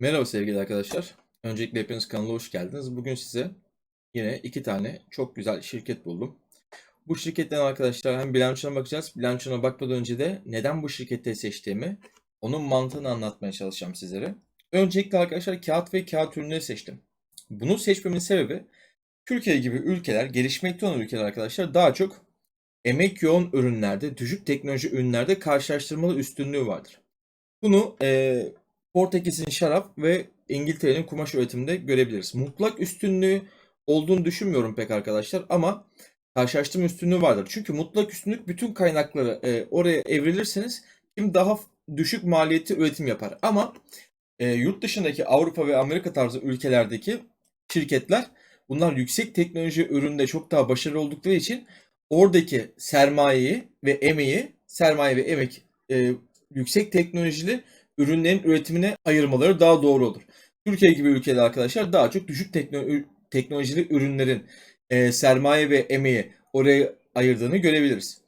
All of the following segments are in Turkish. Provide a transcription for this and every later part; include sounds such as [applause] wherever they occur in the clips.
Merhaba sevgili arkadaşlar. Öncelikle hepiniz kanala hoş geldiniz. Bugün size yine iki tane çok güzel şirket buldum. Bu şirketten arkadaşlar hem bilançona bakacağız. Bilançona bakmadan önce de neden bu şirketleri seçtiğimi, onun mantığını anlatmaya çalışacağım sizlere. Öncelikle arkadaşlar kağıt ve kağıt ürünleri seçtim. Bunu seçmemin sebebi Türkiye gibi ülkeler, gelişmekte olan ülkeler arkadaşlar daha çok emek yoğun ürünlerde, düşük teknoloji ürünlerde karşılaştırmalı üstünlüğü vardır. Bunu eee Portekiz'in şarap ve İngiltere'nin kumaş üretiminde görebiliriz. Mutlak üstünlüğü olduğunu düşünmüyorum pek arkadaşlar ama karşılaştırma üstünlüğü vardır. Çünkü mutlak üstünlük bütün kaynakları e, oraya evrilirseniz kim daha düşük maliyeti üretim yapar. Ama e, yurt dışındaki Avrupa ve Amerika tarzı ülkelerdeki şirketler bunlar yüksek teknoloji üründe çok daha başarılı oldukları için oradaki sermayeyi ve emeği, sermaye ve emek e, yüksek teknolojili ürünlerin üretimine ayırmaları daha doğru olur. Türkiye gibi ülkede arkadaşlar daha çok düşük tekno- teknolojili ürünlerin e, sermaye ve emeği oraya ayırdığını görebiliriz.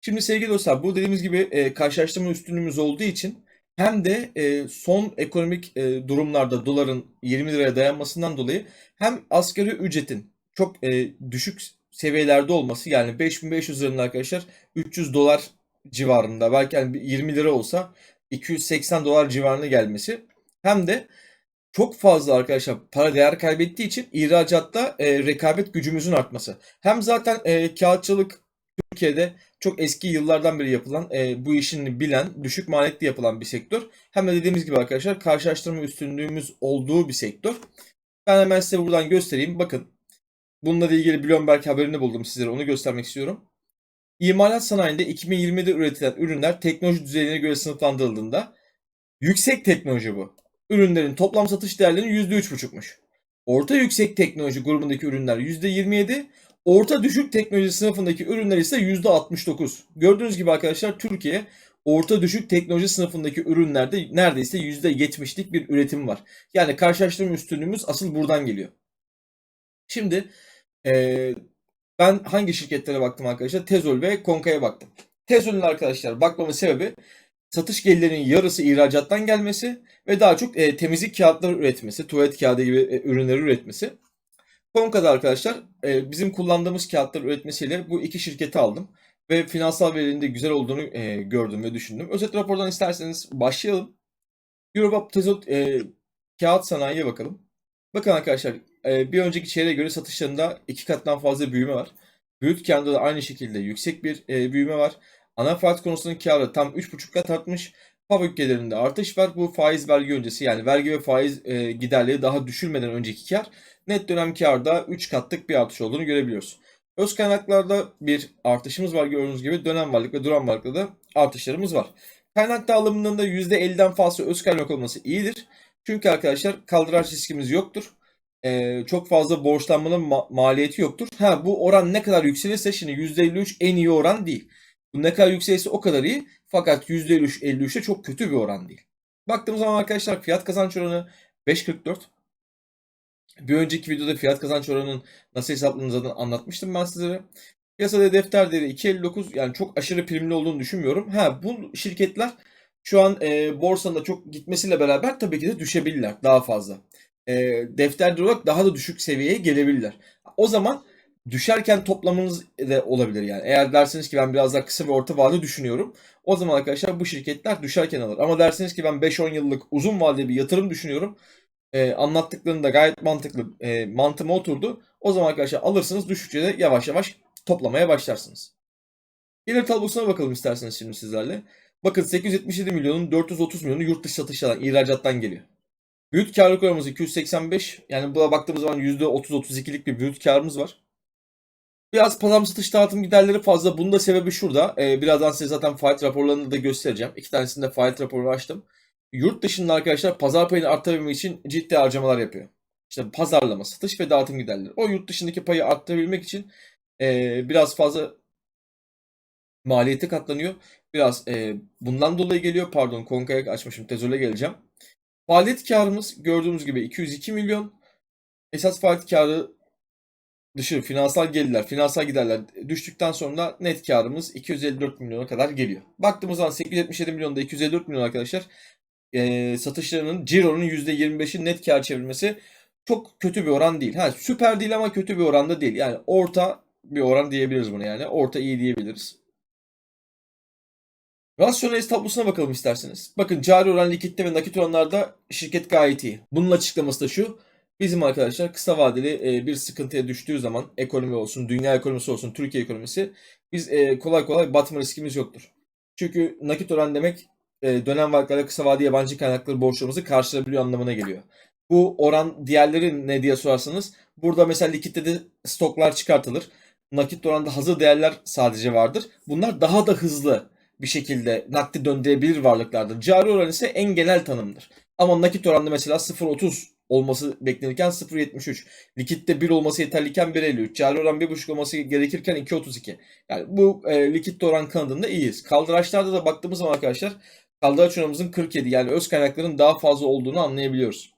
Şimdi sevgili dostlar bu dediğimiz gibi e, karşılaştırma üstünlüğümüz olduğu için hem de e, son ekonomik e, durumlarda doların 20 liraya dayanmasından dolayı hem asgari ücretin çok e, düşük seviyelerde olması yani 5500 liranın arkadaşlar 300 dolar civarında belki yani 20 lira olsa 280 dolar civarına gelmesi hem de çok fazla arkadaşlar para değer kaybettiği için ihracatta e, rekabet gücümüzün artması. Hem zaten e, kağıtçılık Türkiye'de çok eski yıllardan beri yapılan e, bu işini bilen düşük maliyetli yapılan bir sektör. Hem de dediğimiz gibi arkadaşlar karşılaştırma üstünlüğümüz olduğu bir sektör. Ben hemen size buradan göstereyim. Bakın bununla ilgili Bloomberg haberini buldum sizlere onu göstermek istiyorum. İmalat sanayinde 2020'de üretilen ürünler teknoloji düzeyine göre sınıflandırıldığında yüksek teknoloji bu. Ürünlerin toplam satış değerlerinin %3,5'muş. Orta yüksek teknoloji grubundaki ürünler %27, orta düşük teknoloji sınıfındaki ürünler ise %69. Gördüğünüz gibi arkadaşlar Türkiye orta düşük teknoloji sınıfındaki ürünlerde neredeyse %70'lik bir üretim var. Yani karşılaştırma üstünlüğümüz asıl buradan geliyor. Şimdi eee ben hangi şirketlere baktım arkadaşlar? Tezol ve Konka'ya baktım. Tezol'ün arkadaşlar bakmamın sebebi satış gelirlerinin yarısı ihracattan gelmesi ve daha çok e, temizlik kağıtları üretmesi, tuvalet kağıdı gibi e, ürünleri üretmesi. Konka'da arkadaşlar e, bizim kullandığımız kağıtları üretmesiyle bu iki şirketi aldım. Ve finansal verilerinin de güzel olduğunu e, gördüm ve düşündüm. Özet rapordan isterseniz başlayalım. Eurobap Tezol e, kağıt sanayiye bakalım. Bakın arkadaşlar e, bir önceki çeyreğe göre satışlarında iki kattan fazla büyüme var. Brüt karında da aynı şekilde yüksek bir e, büyüme var. Anafart konusundaki karı tam 3,5 kat artmış. Fabrik gelirinde artış var. Bu faiz vergi öncesi yani vergi ve faiz e, giderleri daha düşürmeden önceki kar. Net dönem karda 3 katlık bir artış olduğunu görebiliyoruz. Öz kaynaklarda bir artışımız var gördüğünüz gibi. Dönem varlık ve duran varlıkta da artışlarımız var. Kaynak dağılımının da %50'den fazla öz kaynak olması iyidir. Çünkü arkadaşlar kaldıraç riskimiz yoktur. Ee, çok fazla borçlanmanın ma- maliyeti yoktur. Ha bu oran ne kadar yükselirse şimdi %53 en iyi oran değil. Bu ne kadar yükselirse o kadar iyi. Fakat %53 53'e çok kötü bir oran değil. Baktığımız zaman arkadaşlar fiyat kazanç oranı 5.44. Bir önceki videoda fiyat kazanç oranının nasıl hesaplandığını zaten anlatmıştım ben sizlere. Piyasada defter değeri 2.59 yani çok aşırı primli olduğunu düşünmüyorum. Ha bu şirketler şu an e, borsanın çok gitmesiyle beraber tabii ki de düşebilirler daha fazla. E, defter olarak daha da düşük seviyeye gelebilirler. O zaman düşerken toplamanız da olabilir yani. Eğer derseniz ki ben biraz daha kısa ve orta vadeli düşünüyorum. O zaman arkadaşlar bu şirketler düşerken alır. Ama derseniz ki ben 5-10 yıllık uzun vadeli bir yatırım düşünüyorum. E, anlattıklarında gayet mantıklı e, mantığıma oturdu. O zaman arkadaşlar alırsınız düşükçe de yavaş yavaş toplamaya başlarsınız. Gelir tablosuna bakalım isterseniz şimdi sizlerle. Bakın 877 milyonun 430 milyonu yurt dışı satışlardan, ihracattan geliyor. Brüt karlılık oranımız 285. Yani buna baktığımız zaman %30-32'lik bir brüt karımız var. Biraz pazar satış dağıtım giderleri fazla. Bunun da sebebi şurada. Ee, birazdan size zaten faaliyet raporlarını da göstereceğim. İki tanesinde faaliyet raporunu açtım. Yurt dışında arkadaşlar pazar payını arttırabilmek için ciddi harcamalar yapıyor. İşte pazarlama, satış ve dağıtım giderleri. O yurt dışındaki payı arttırabilmek için e, biraz fazla maliyeti katlanıyor. Biraz e, bundan dolayı geliyor. Pardon Konka'ya açmışım. Tezol'e geleceğim. Faaliyet karımız gördüğümüz gibi 202 milyon. Esas faaliyet karı dışı finansal gelirler, finansal giderler düştükten sonra net karımız 254 milyona kadar geliyor. Baktığımız zaman 877 milyonda 254 milyon arkadaşlar e, satışlarının cironun %25'i net kar çevirmesi çok kötü bir oran değil. Ha süper değil ama kötü bir oranda değil. Yani orta bir oran diyebiliriz bunu yani. Orta iyi diyebiliriz. Rasyonel tablosuna bakalım isterseniz. Bakın cari oran, likitte ve nakit oranlarda şirket gayet iyi. Bunun açıklaması da şu. Bizim arkadaşlar kısa vadeli e, bir sıkıntıya düştüğü zaman ekonomi olsun, dünya ekonomisi olsun, Türkiye ekonomisi biz e, kolay kolay batma riskimiz yoktur. Çünkü nakit oran demek e, dönem varlıklarla kısa vade yabancı kaynakları borçlarımızı karşılayabiliyor anlamına geliyor. Bu oran diğerleri ne diye sorarsanız burada mesela likitte de stoklar çıkartılır. Nakit oranda hazır değerler sadece vardır. Bunlar daha da hızlı bir şekilde nakdi döndürebilir varlıklardır. Cari oran ise en genel tanımdır. Ama nakit oranda mesela 0.30 olması beklenirken 0.73. Likitte 1 olması yeterliyken 1.53. Cari oran 1.5 olması gerekirken 2.32. Yani bu e, likitte oran kanadında iyiyiz. Kaldıraçlarda da baktığımız zaman arkadaşlar kaldıraç oranımızın 47 yani öz kaynakların daha fazla olduğunu anlayabiliyoruz.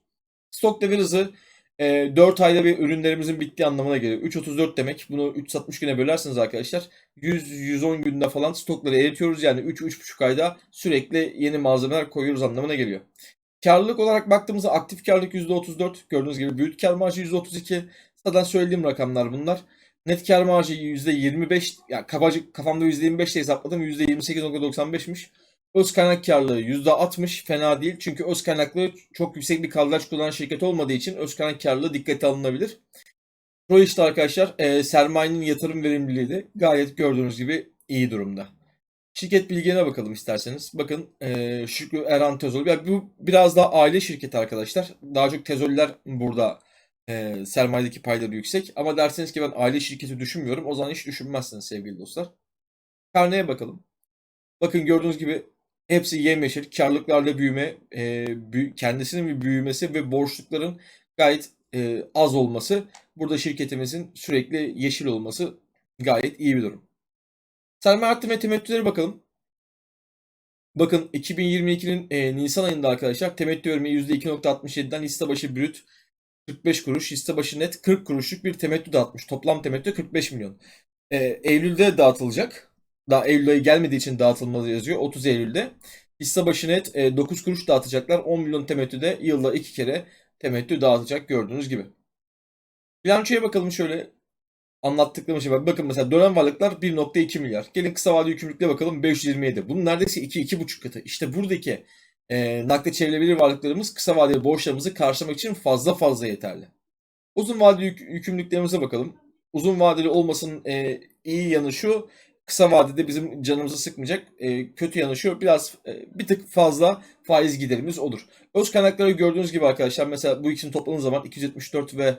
Stok devir hızı e, 4 ayda bir ürünlerimizin bittiği anlamına geliyor. 3.34 demek. Bunu 360 güne bölerseniz arkadaşlar 100-110 günde falan stokları eritiyoruz. Yani 3-3.5 ayda sürekli yeni malzemeler koyuyoruz anlamına geliyor. Karlılık olarak baktığımızda aktif karlılık %34. Gördüğünüz gibi brüt kar marjı %32. Zaten söylediğim rakamlar bunlar. Net kar marjı %25. Yani kabaca kafamda %25 de hesapladım. %28.95'miş. Öz kaynak karlılığı %60 fena değil. Çünkü öz kaynaklı çok yüksek bir kaldıraç kullanan şirket olmadığı için öz kaynak karlılığı dikkate alınabilir. Pro işte arkadaşlar e, sermayenin yatırım verimliliği de gayet gördüğünüz gibi iyi durumda. Şirket bilgilerine bakalım isterseniz. Bakın e, Şükrü Erhan Tezol. Yani bu biraz daha aile şirketi arkadaşlar. Daha çok tezoliler burada e, sermayedeki payları yüksek. Ama derseniz ki ben aile şirketi düşünmüyorum. O zaman hiç düşünmezsiniz sevgili dostlar. Karneye bakalım. Bakın gördüğünüz gibi hepsi yemyeşil. Karlılıklarla büyüme, e, büy- kendisinin bir büyümesi ve borçlukların gayet e, az olması. Burada şirketimizin sürekli yeşil olması gayet iyi bir durum. Sermaye arttırma ve temettülere bakalım. Bakın 2022'nin e, Nisan ayında arkadaşlar temettü örneği %2.67'den liste başı brüt 45 kuruş, liste başı net 40 kuruşluk bir temettü dağıtmış. Toplam temettü 45 milyon. E, Eylül'de dağıtılacak. Daha Eylül ayı gelmediği için dağıtılmalı yazıyor. 30 Eylül'de. Hisse başı net e, 9 kuruş dağıtacaklar. 10 milyon temettü de yılda 2 kere temettü dağıtacak gördüğünüz gibi. Bilançoya bakalım şöyle anlattıklarım şey var. Bakın mesela dönem varlıklar 1.2 milyar. Gelin kısa vadeli yükümlülüğe bakalım 527. Bunun neredeyse 2-2,5 katı. İşte buradaki e, nakde çevrilebilir varlıklarımız kısa vadeli borçlarımızı karşılamak için fazla fazla yeterli. Uzun vadeli yük, yükümlülüklerimize bakalım. Uzun vadeli olmasının e, iyi yanı şu. Kısa vadede bizim canımızı sıkmayacak. E, kötü yanı. Biraz e, bir tık fazla faiz giderimiz olur. Öz kaynakları gördüğünüz gibi arkadaşlar mesela bu ikisini topladığınız zaman 274 ve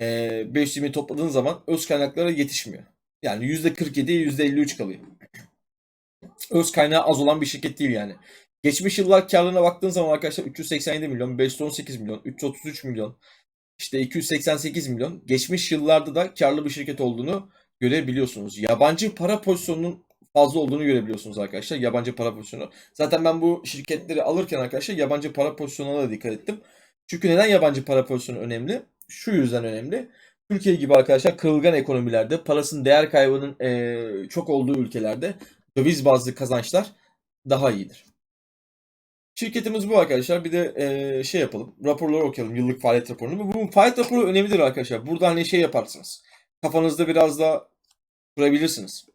e, 520 topladığınız zaman öz kaynaklara yetişmiyor. Yani %47'ye %53 kalıyor. Öz kaynağı az olan bir şirket değil yani. Geçmiş yıllar karlarına baktığın zaman arkadaşlar 387 milyon, 518 milyon, 333 milyon, işte 288 milyon. Geçmiş yıllarda da karlı bir şirket olduğunu görebiliyorsunuz. Yabancı para pozisyonunun fazla olduğunu görebiliyorsunuz arkadaşlar. Yabancı para pozisyonu. Zaten ben bu şirketleri alırken arkadaşlar yabancı para pozisyonuna da dikkat ettim. Çünkü neden yabancı para pozisyonu önemli? Şu yüzden önemli. Türkiye gibi arkadaşlar kırılgan ekonomilerde parasının değer kaybının e, çok olduğu ülkelerde döviz bazlı kazançlar daha iyidir. Şirketimiz bu arkadaşlar. Bir de e, şey yapalım. Raporları okuyalım. Yıllık faaliyet raporunu. Bu, bu faaliyet raporu önemlidir arkadaşlar. Burada hani şey yaparsınız. Kafanızda biraz daha kurabilirsiniz.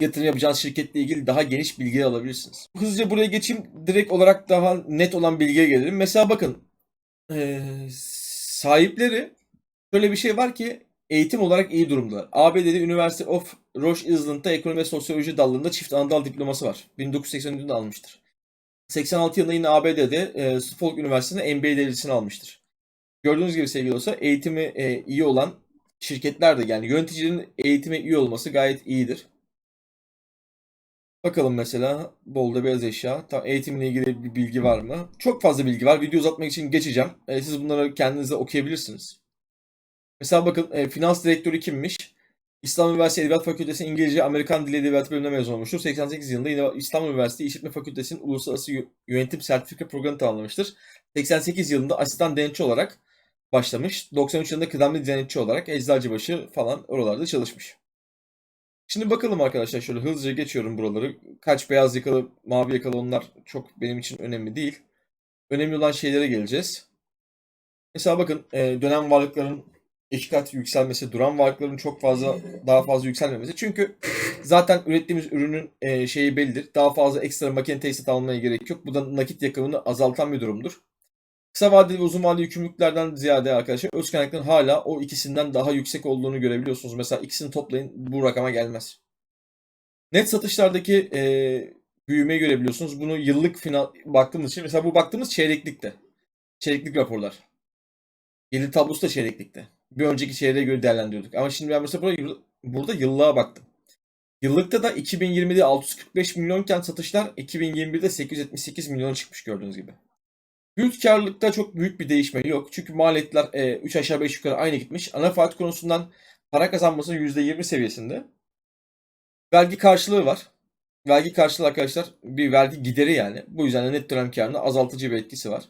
Yatırım yapacağınız şirketle ilgili daha geniş bilgi alabilirsiniz. Hızlıca buraya geçeyim. Direkt olarak daha net olan bilgiye gelelim. Mesela bakın. E, sahipleri şöyle bir şey var ki eğitim olarak iyi durumdalar. ABD'de University of Rhode Island'da ekonomi ve sosyoloji dalında çift anadal diploması var. 1984'de almıştır. 86 yılında yine ABD'de e, Suffolk Üniversitesi'nde MBA derecesini almıştır. Gördüğünüz gibi sevgili olsa eğitimi e, iyi olan şirketler de yani yöneticilerin eğitimi iyi olması gayet iyidir. Bakalım mesela bolda beyaz eşya. Tam eğitimle ilgili bir bilgi var mı? Çok fazla bilgi var. Video uzatmak için geçeceğim. E, siz bunları kendinize okuyabilirsiniz. Mesela bakın e, finans direktörü kimmiş? İslam Üniversitesi Edebiyat Fakültesi İngilizce Amerikan Dili Edebiyatı bölümüne mezun olmuştur. 88 yılında yine İstanbul Üniversitesi İşletme Fakültesi'nin Uluslararası Yönetim Sertifika Programı tamamlamıştır. 88 yılında asistan denetçi olarak başlamış. 93 yılında kıdemli denetçi olarak Eczacıbaşı falan oralarda çalışmış. Şimdi bakalım arkadaşlar şöyle hızlıca geçiyorum buraları. Kaç beyaz yakalı, mavi yakalı onlar çok benim için önemli değil. Önemli olan şeylere geleceğiz. Mesela bakın e, dönem varlıkların iki kat yükselmesi, duran varlıkların çok fazla daha fazla yükselmemesi. Çünkü zaten ürettiğimiz ürünün e, şeyi bellidir. Daha fazla ekstra makine tesisat almaya gerek yok. Bu da nakit yakımını azaltan bir durumdur. Kısa vadeli ve uzun vadeli yükümlülüklerden ziyade arkadaşlar öz kaynakların hala o ikisinden daha yüksek olduğunu görebiliyorsunuz. Mesela ikisini toplayın bu rakama gelmez. Net satışlardaki e, büyümeyi görebiliyorsunuz. Bunu yıllık final baktığımız için mesela bu baktığımız çeyreklikte. Çeyreklik raporlar. Gelir tablosu da çeyreklikte. Bir önceki çeyreğe göre değerlendiriyorduk. Ama şimdi ben mesela burada, burada yıllığa baktım. Yıllıkta da 2020'de 645 milyonken satışlar 2021'de 878 milyon çıkmış gördüğünüz gibi. Brüt karlılıkta çok büyük bir değişme yok. Çünkü maliyetler 3 aşağı 5 yukarı aynı gitmiş. Anafakat konusundan para kazanması %20 seviyesinde. Vergi karşılığı var. Vergi karşılığı arkadaşlar bir vergi gideri yani. Bu yüzden de net dönem karına azaltıcı bir etkisi var.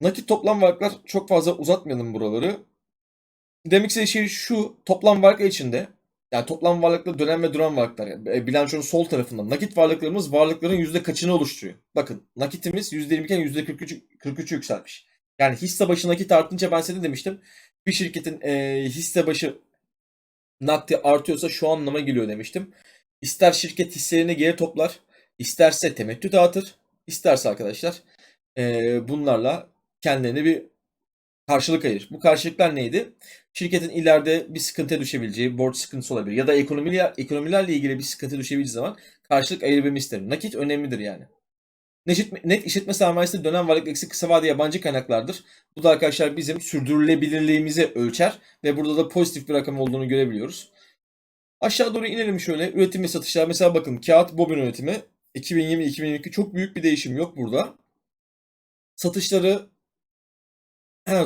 Nakit toplam varlıklar çok fazla uzatmayalım buraları. Demek istediğim şey şu toplam varlıklar içinde yani toplam varlıkla dönem ve duran varlıklar yani e, bilançonun sol tarafında nakit varlıklarımız varlıkların yüzde kaçını oluşturuyor? Bakın nakitimiz yüzde 20 iken yüzde 43'ü yükselmiş. Yani hisse başı nakit artınca ben size de demiştim. Bir şirketin e, hisse başı nakdi artıyorsa şu anlama geliyor demiştim. İster şirket hisselerini geri toplar, isterse temettü dağıtır, isterse arkadaşlar e, bunlarla kendilerine bir karşılık ayırır. Bu karşılıklar neydi? Şirketin ileride bir sıkıntıya düşebileceği, borç sıkıntısı olabilir ya da ekonomiler, ekonomilerle ilgili bir sıkıntı düşebileceği zaman karşılık ayırabilmemi isterim. Nakit önemlidir yani. Net, net işletme sermayesi dönem varlık eksi kısa vade yabancı kaynaklardır. Bu da arkadaşlar bizim sürdürülebilirliğimizi ölçer ve burada da pozitif bir rakam olduğunu görebiliyoruz. Aşağı doğru inelim şöyle. Üretim ve satışlar. Mesela bakın kağıt bobin üretimi 2020-2022 çok büyük bir değişim yok burada. Satışları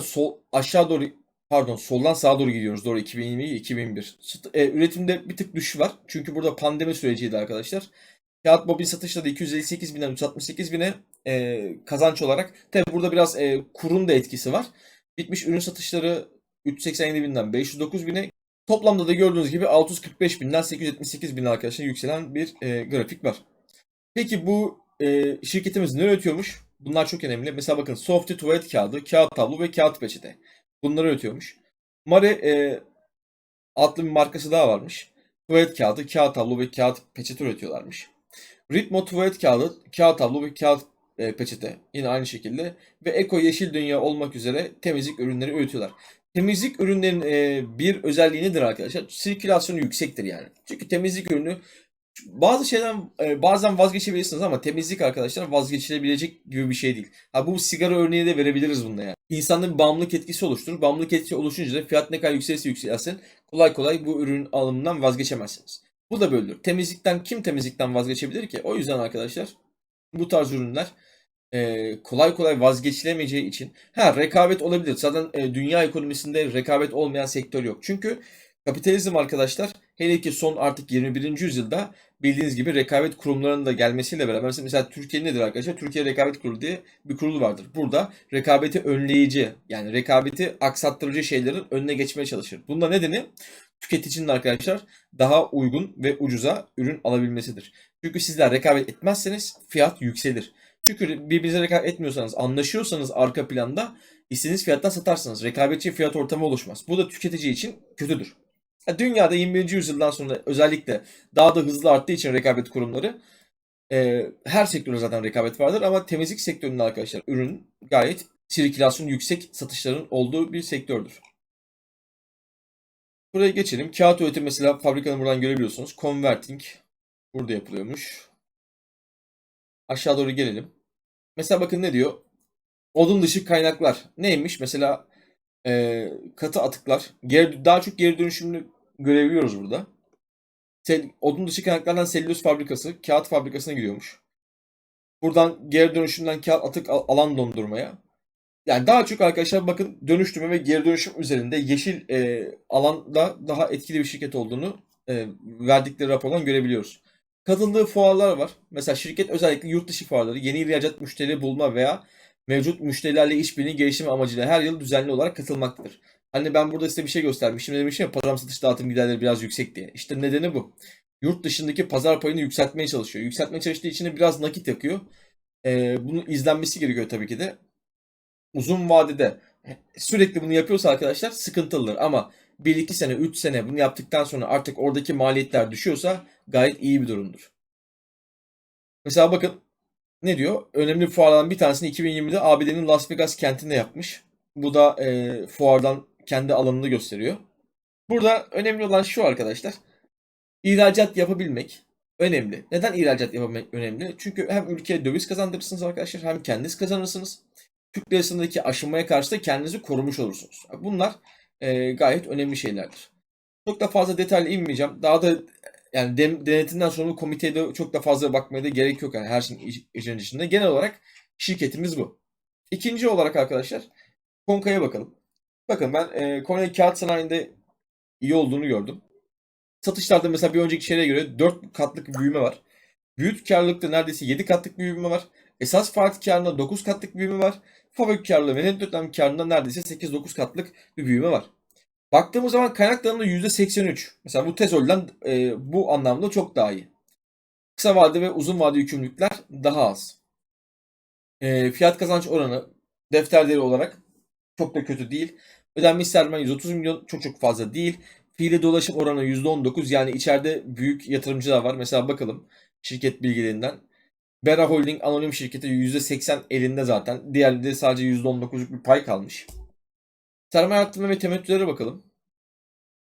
sol aşağı doğru pardon soldan sağa doğru gidiyoruz. Doğru 2020-2021. E, üretimde bir tık düşüş var. Çünkü burada pandemi süreciydi arkadaşlar. Kağıt bobin satışları da 258 binden 368 bine e, kazanç olarak. Tabi burada biraz e, kurun da etkisi var. Bitmiş ürün satışları 387 binden 509 bine. Toplamda da gördüğünüz gibi 645 binden 878 bin arkadaşlar yükselen bir e, grafik var. Peki bu e, şirketimiz ne üretiyormuş? Bunlar çok önemli. Mesela bakın Softy tuvalet kağıdı, kağıt tablo ve kağıt peçete. Bunları üretiyormuş. Mare e, adlı bir markası daha varmış. Tuvalet kağıdı, kağıt tablo ve kağıt peçete üretiyorlarmış. Ritmo tuvalet kağıdı, kağıt tablo ve kağıt e, peçete. Yine aynı şekilde. Ve Eko Yeşil Dünya olmak üzere temizlik ürünleri üretiyorlar. Temizlik ürünlerin e, bir özelliği nedir arkadaşlar? Sirkülasyonu yüksektir yani. Çünkü temizlik ürünü bazı şeyden e, bazen vazgeçebilirsiniz ama temizlik arkadaşlar vazgeçilebilecek gibi bir şey değil. Ha bu sigara örneği de verebiliriz bunda yani. İnsanda bir bağımlılık etkisi oluşturur. Bağımlılık etkisi oluşunca da fiyat ne kadar yükselirse yükselsin kolay kolay bu ürün alımından vazgeçemezsiniz. Bu da böyledir. Temizlikten kim temizlikten vazgeçebilir ki? O yüzden arkadaşlar bu tarz ürünler e, kolay kolay vazgeçilemeyeceği için ha rekabet olabilir. Zaten e, dünya ekonomisinde rekabet olmayan sektör yok. Çünkü kapitalizm arkadaşlar hele ki son artık 21. yüzyılda bildiğiniz gibi rekabet kurumlarının da gelmesiyle beraber mesela, mesela Türkiye nedir arkadaşlar? Türkiye Rekabet Kurulu diye bir kurul vardır. Burada rekabeti önleyici yani rekabeti aksattırıcı şeylerin önüne geçmeye çalışır. Bunda nedeni tüketicinin arkadaşlar daha uygun ve ucuza ürün alabilmesidir. Çünkü sizler rekabet etmezseniz fiyat yükselir. Çünkü birbirinize rekabet etmiyorsanız, anlaşıyorsanız arka planda istediğiniz fiyattan satarsınız. Rekabetçi fiyat ortamı oluşmaz. Bu da tüketici için kötüdür. Dünyada 21. yüzyıldan sonra özellikle daha da hızlı arttığı için rekabet kurumları e, her sektörde zaten rekabet vardır ama temizlik sektöründe arkadaşlar ürün gayet sirkülasyon yüksek satışların olduğu bir sektördür. Buraya geçelim. Kağıt üretimi mesela fabrikanı buradan görebiliyorsunuz. Converting burada yapılıyormuş. Aşağı doğru gelelim. Mesela bakın ne diyor? Odun dışı kaynaklar. Neymiş? Mesela e, katı atıklar. Geri, daha çok geri dönüşümlü görebiliyoruz burada. Sel, odun dışı kaynaklardan selüloz fabrikası, kağıt fabrikasına giriyormuş. Buradan geri dönüşümden kağıt atık alan dondurmaya. Yani daha çok arkadaşlar bakın dönüştürme ve geri dönüşüm üzerinde yeşil e, alanda daha etkili bir şirket olduğunu e, verdikleri rapordan görebiliyoruz. Katıldığı fuarlar var. Mesela şirket özellikle yurt dışı fuarları, yeni ihracat müşteri bulma veya mevcut müşterilerle işbirliği geliştirme amacıyla her yıl düzenli olarak katılmaktadır. Hani ben burada size bir şey göstermiştim. Demiştim ya pazar satış dağıtım giderleri biraz yüksek diye. İşte nedeni bu. Yurt dışındaki pazar payını yükseltmeye çalışıyor. Yükseltmeye çalıştığı için de biraz nakit yakıyor. Ee, bunun izlenmesi gerekiyor tabii ki de. Uzun vadede sürekli bunu yapıyorsa arkadaşlar sıkıntılıdır. Ama 1-2 sene, 3 sene bunu yaptıktan sonra artık oradaki maliyetler düşüyorsa gayet iyi bir durumdur. Mesela bakın ne diyor? Önemli fuarlardan bir tanesini 2020'de ABD'nin Las Vegas kentinde yapmış. Bu da e, fuardan kendi alanını gösteriyor. Burada önemli olan şu arkadaşlar. İhracat yapabilmek önemli. Neden ihracat yapabilmek önemli? Çünkü hem ülkeye döviz kazandırırsınız arkadaşlar hem kendiniz kazanırsınız. Türk lirasındaki aşınmaya karşı da kendinizi korumuş olursunuz. Bunlar e, gayet önemli şeylerdir. Çok da fazla detaylı inmeyeceğim. Daha da yani dem- denetimden sorumlu komiteye de çok da fazla bakmaya da gerek yok. Yani her şeyin iş- işin içinde. Genel olarak şirketimiz bu. İkinci olarak arkadaşlar Konka'ya bakalım. Bakın ben e, Konya kağıt sanayinde iyi olduğunu gördüm. Satışlarda mesela bir önceki çeyreğe göre 4 katlık büyüme var. Büyük karlılıkta neredeyse 7 katlık büyüme var. Esas faaliyet karında 9 katlık büyüme var. Fabrik karlılığı ve net dönem karında neredeyse 8-9 katlık bir büyüme var. Baktığımız zaman kaynak dağılımı %83. Mesela bu Tezol'den e, bu anlamda çok daha iyi. Kısa vade ve uzun vade yükümlülükler daha az. E, fiyat kazanç oranı defter değeri olarak çok da kötü değil. Ödenmiş sermaye 130 milyon çok çok fazla değil. Fiili dolaşım oranı %19 yani içeride büyük yatırımcılar var. Mesela bakalım şirket bilgilerinden. Bera Holding anonim şirketi %80 elinde zaten. Diğerleri sadece %19'luk bir pay kalmış. Sermaye arttırma ve temettülere bakalım.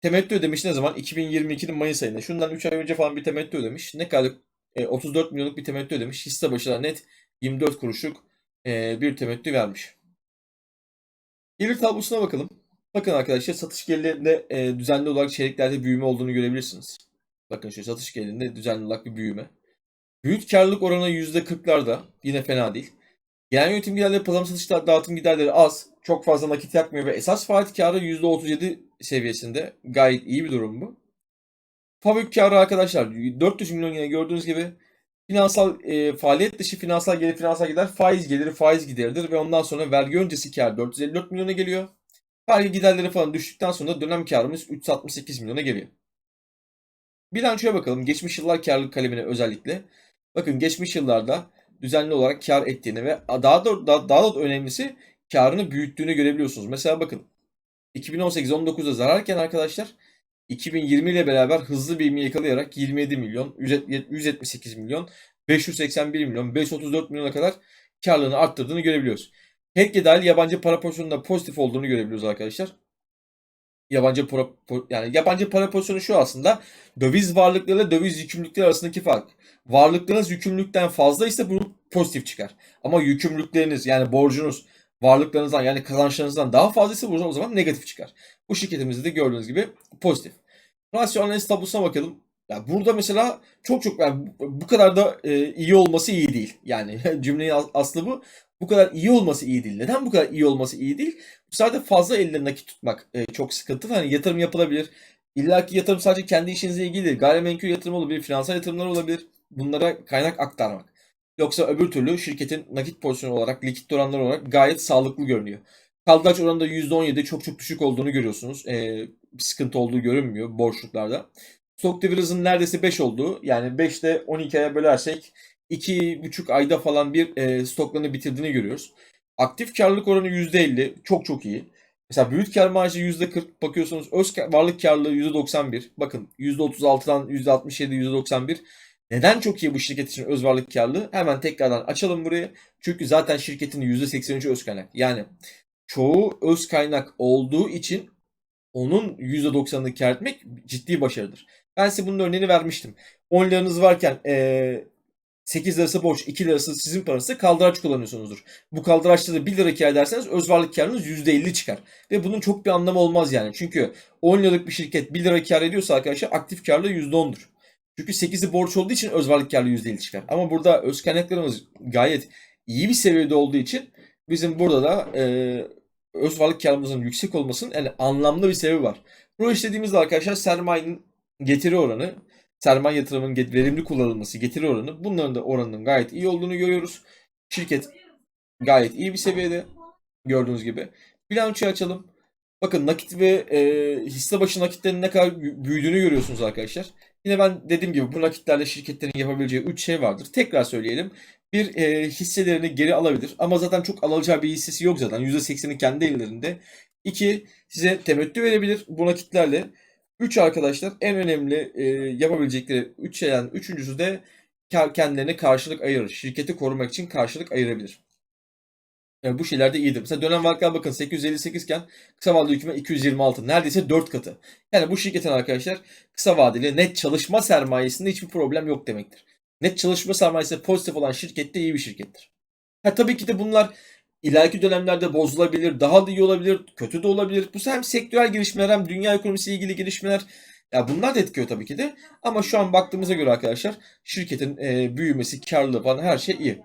Temettü ödemiş ne zaman? 2022'nin Mayıs ayında. Şundan 3 ay önce falan bir temettü ödemiş. Ne kadar? E, 34 milyonluk bir temettü ödemiş. Hisse başına net 24 kuruşluk e, bir temettü vermiş. Gelir tablosuna bakalım. Bakın arkadaşlar satış gelirlerinde e, düzenli olarak çeyreklerde büyüme olduğunu görebilirsiniz. Bakın şu satış gelirinde düzenli olarak bir büyüme. Brüt karlılık oranı %40'larda. Yine fena değil. Genel yönetim giderleri, pazar satış dağıtım giderleri az. Çok fazla nakit yakmıyor ve esas faaliyet karı %37 seviyesinde. Gayet iyi bir durum bu. Fabrik karı arkadaşlar 400 milyon yine gördüğünüz gibi finansal e, faaliyet dışı finansal gelir finansal gider faiz geliri faiz gideridir ve ondan sonra vergi öncesi kar 454 milyona geliyor. Vergi giderleri falan düştükten sonra dönem karımız 368 milyona geliyor. Bilançoya bakalım. Geçmiş yıllar karlılık kalemine özellikle. Bakın geçmiş yıllarda düzenli olarak kar ettiğini ve daha da daha, daha da önemlisi karını büyüttüğünü görebiliyorsunuz. Mesela bakın 2018-19'da zararken arkadaşlar 2020 ile beraber hızlı bir yakalayarak 27 milyon, 178 milyon, 581 milyon, 534 milyona kadar karlılığını arttırdığını görebiliyoruz. Hekke dahil yabancı para pozisyonunda pozitif olduğunu görebiliyoruz arkadaşlar. Yabancı para, yani yabancı para pozisyonu şu aslında döviz varlıklarıyla döviz yükümlülükleri arasındaki fark. Varlıklarınız yükümlülükten fazla ise bu pozitif çıkar. Ama yükümlülükleriniz yani borcunuz varlıklarınızdan yani kazançlarınızdan daha fazlaysa bu o zaman negatif çıkar. Bu şirketimizde de gördüğünüz gibi pozitif. Rasyo analiz tablosuna bakalım. Ya burada mesela çok çok yani bu kadar da e, iyi olması iyi değil. Yani [laughs] cümlenin aslı bu. Bu kadar iyi olması iyi değil. Neden bu kadar iyi olması iyi değil? Sadece fazla elde nakit tutmak e, çok sıkıntılı. Hani yatırım yapılabilir. İlla ki yatırım sadece kendi işinizle ilgili değil. Gayrimenkul yatırım olabilir, finansal yatırımlar olabilir. Bunlara kaynak aktarmak. Yoksa öbür türlü şirketin nakit pozisyonu olarak, likit oranları olarak gayet sağlıklı görünüyor. Kaldıraç oranında %17 çok çok düşük olduğunu görüyorsunuz. Ee, sıkıntı olduğu görünmüyor borçluklarda. Stock Dividends'ın neredeyse 5 olduğu yani 5'te 12'ye bölersek 2,5 ayda falan bir e, stoklarını bitirdiğini görüyoruz. Aktif karlılık oranı %50 çok çok iyi. Mesela brüt kar marjı %40 bakıyorsunuz öz varlık karlılığı %91. Bakın %36'dan %67 %91. Neden çok iyi bu şirket için öz varlık karlılığı? Hemen tekrardan açalım burayı. Çünkü zaten şirketin %83'ü öz kaynak. Yani çoğu öz kaynak olduğu için onun %90'ını kar etmek ciddi başarıdır. Ben size bunun örneğini vermiştim. 10 liranız varken ee, 8 lirası borç, 2 lirası sizin parası kaldıraç kullanıyorsunuzdur. Bu kaldıraçta da 1 lira kar ederseniz öz varlık karınız %50 çıkar. Ve bunun çok bir anlamı olmaz yani. Çünkü 10 liralık bir şirket 1 lira kar ediyorsa arkadaşlar aktif karlı %10'dur. Çünkü 8'i borç olduğu için öz varlık karlı %50 çıkar. Ama burada öz kaynaklarımız gayet iyi bir seviyede olduğu için bizim burada da e, öz varlık karımızın yüksek olmasının yani anlamlı bir sebebi var. Bu işlediğimizde arkadaşlar sermayenin getiri oranı sermaye yatırımının verimli kullanılması, getiri oranı bunların da oranının gayet iyi olduğunu görüyoruz. Şirket gayet iyi bir seviyede gördüğünüz gibi. Bilançoyu açalım. Bakın nakit ve e, hisse başı nakitlerin ne kadar bü- büyüdüğünü görüyorsunuz arkadaşlar. Yine ben dediğim gibi bu nakitlerle şirketlerin yapabileceği 3 şey vardır. Tekrar söyleyelim. Bir e, hisselerini geri alabilir ama zaten çok alacağı bir hissesi yok zaten. %80'i kendi ellerinde. İki, size temettü verebilir bu nakitlerle. Üç arkadaşlar en önemli e, yapabilecekleri üç şeyden üçüncüsü de kendilerine karşılık ayırır. Şirketi korumak için karşılık ayırabilir. Yani bu şeyler de iyidir. Mesela dönem varlıklar bakın 858 iken kısa vadeli hükümet 226. Neredeyse 4 katı. Yani bu şirketin arkadaşlar kısa vadeli net çalışma sermayesinde hiçbir problem yok demektir. Net çalışma sermayesi pozitif olan şirket de iyi bir şirkettir. Ha, tabii ki de bunlar ileriki dönemlerde bozulabilir, daha da iyi olabilir, kötü de olabilir. Bu hem sektörel gelişmeler hem dünya ekonomisiyle ilgili gelişmeler. Ya bunlar da etkiliyor tabii ki de. Ama şu an baktığımıza göre arkadaşlar şirketin e, büyümesi, karlılığı falan her şey iyi.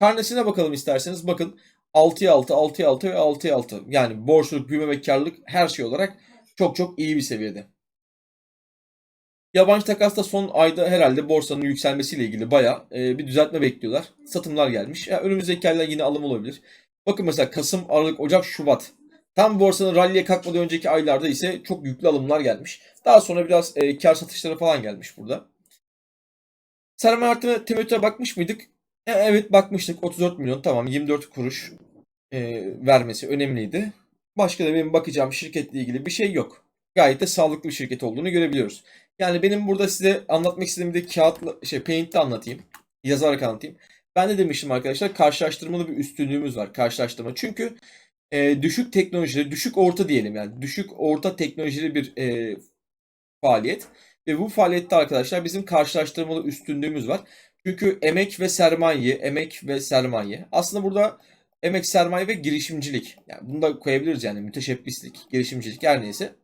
Karnesine bakalım isterseniz. Bakın 6'ya 6, 6'ya 6 ve 6'ya 6. Yani borçluluk, büyüme ve karlılık her şey olarak çok çok iyi bir seviyede. Yabancı takasta son ayda herhalde borsanın yükselmesiyle ilgili bayağı e, bir düzeltme bekliyorlar. Satımlar gelmiş. Ya önümüzdeki aylar yine alım olabilir. Bakın mesela Kasım, Aralık, Ocak, Şubat. Tam borsanın ralliye kalkmadan önceki aylarda ise çok yüklü alımlar gelmiş. Daha sonra biraz e, kar satışları falan gelmiş burada. Sermaye artımına temettüye bakmış mıydık? E, evet bakmıştık. 34 milyon tamam 24 kuruş e, vermesi önemliydi. Başka da benim bakacağım şirketle ilgili bir şey yok. Gayet de sağlıklı bir şirket olduğunu görebiliyoruz. Yani benim burada size anlatmak istediğim de kağıtla şey Paint'te anlatayım. Yazarak anlatayım. Ben de demiştim arkadaşlar karşılaştırmalı bir üstünlüğümüz var. Karşılaştırma. Çünkü e, düşük teknolojili, düşük orta diyelim yani. Düşük orta teknolojili bir e, faaliyet. Ve bu faaliyette arkadaşlar bizim karşılaştırmalı üstünlüğümüz var. Çünkü emek ve sermaye, emek ve sermaye. Aslında burada emek, sermaye ve girişimcilik. Yani bunu da koyabiliriz yani müteşebbislik, girişimcilik her neyse.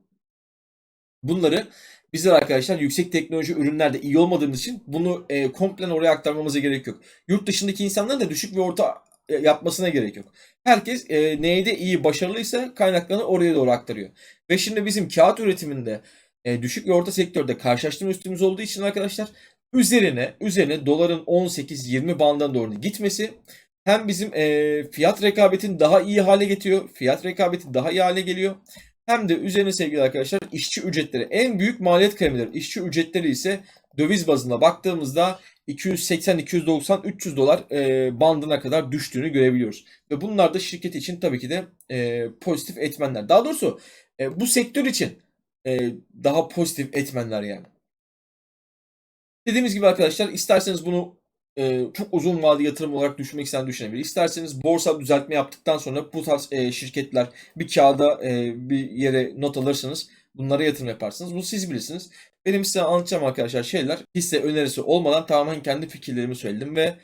Bunları bizler arkadaşlar yüksek teknoloji ürünlerde iyi olmadığımız için bunu e, komplen oraya aktarmamıza gerek yok. Yurt dışındaki insanların da düşük ve orta e, yapmasına gerek yok. Herkes e, neyde iyi, başarılıysa kaynaklarını oraya doğru aktarıyor. Ve şimdi bizim kağıt üretiminde e, düşük ve orta sektörde karşılaştırma üstümüz olduğu için arkadaşlar üzerine üzerine doların 18-20 bandına doğru gitmesi hem bizim e, fiyat rekabetini daha iyi hale getiriyor. Fiyat rekabeti daha iyi hale geliyor. Hem de üzerine sevgili arkadaşlar işçi ücretleri en büyük maliyet kalemidir. İşçi ücretleri ise döviz bazında baktığımızda 280, 290, 300 dolar e, bandına kadar düştüğünü görebiliyoruz. Ve bunlar da şirket için tabii ki de e, pozitif etmenler. Daha doğrusu e, bu sektör için e, daha pozitif etmenler yani. Dediğimiz gibi arkadaşlar isterseniz bunu e, çok uzun vadeli yatırım olarak düşünmek isteyen düşünebilir. İsterseniz borsa düzeltme yaptıktan sonra bu tarz e, şirketler bir kağıda e, bir yere not alırsanız bunlara yatırım yaparsınız. Bunu siz bilirsiniz. Benim size anlatacağım arkadaşlar şeyler hisse önerisi olmadan tamamen kendi fikirlerimi söyledim ve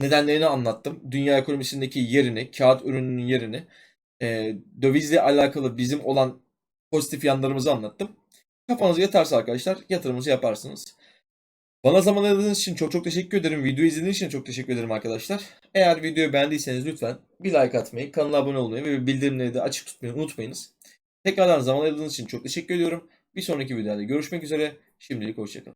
nedenlerini anlattım. Dünya ekonomisindeki yerini, kağıt ürününün yerini, e, dövizle alakalı bizim olan pozitif yanlarımızı anlattım. Kafanız yatarsa arkadaşlar yatırımınızı yaparsınız. Bana zaman ayırdığınız için çok çok teşekkür ederim. Videoyu izlediğiniz için çok teşekkür ederim arkadaşlar. Eğer videoyu beğendiyseniz lütfen bir like atmayı, kanala abone olmayı ve bildirimleri de açık tutmayı unutmayınız. Tekrardan zaman ayırdığınız için çok teşekkür ediyorum. Bir sonraki videoda görüşmek üzere. Şimdilik hoşçakalın.